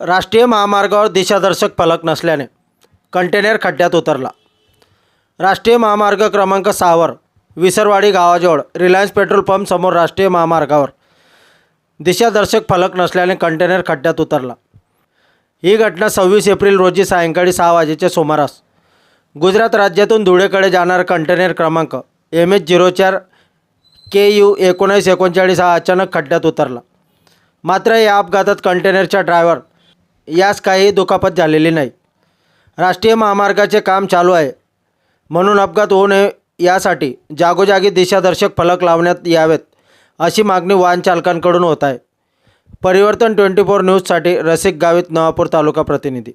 राष्ट्रीय महामार्गावर दिशादर्शक फलक नसल्याने कंटेनर खड्ड्यात उतरला. राष्ट्रीय महामार्ग क्रमांक सहावर विसरवाडी गावाजवळ रिलायन्स पेट्रोल पंप समोर राष्ट्रीय महामार्गावर दिशादर्शक फलक नसल्याने कंटेनर खड्ड्यात उतरला. ही घटना सव्वीस एप्रिल रोजी सायंकाळी सहा वाजेच्या सुमारास गुजरात राज्यातून धुळेकडे जाणारा कंटेनर क्रमांक एम एच झिरो चार के यू एकोणीस एकोणचाळीस हा अचानक खड्ड्यात उतरला. मात्र या अपघातात कंटेनरचा ड्रायव्हर यास काही दुखापत झालेली नाही. राष्ट्रीय महामार्गाचे काम चालू आहे. म्हणून अपघात होऊ नये यासाठी जागोजागी दिशादर्शक फलक लावण्यात यावेत अशी मागणी वाहन चालकांकडून होत आहे. परिवर्तन ट्वेंटी फोर न्यूजसाठी रसिक गावित नवापूर तालुका प्रतिनिधी.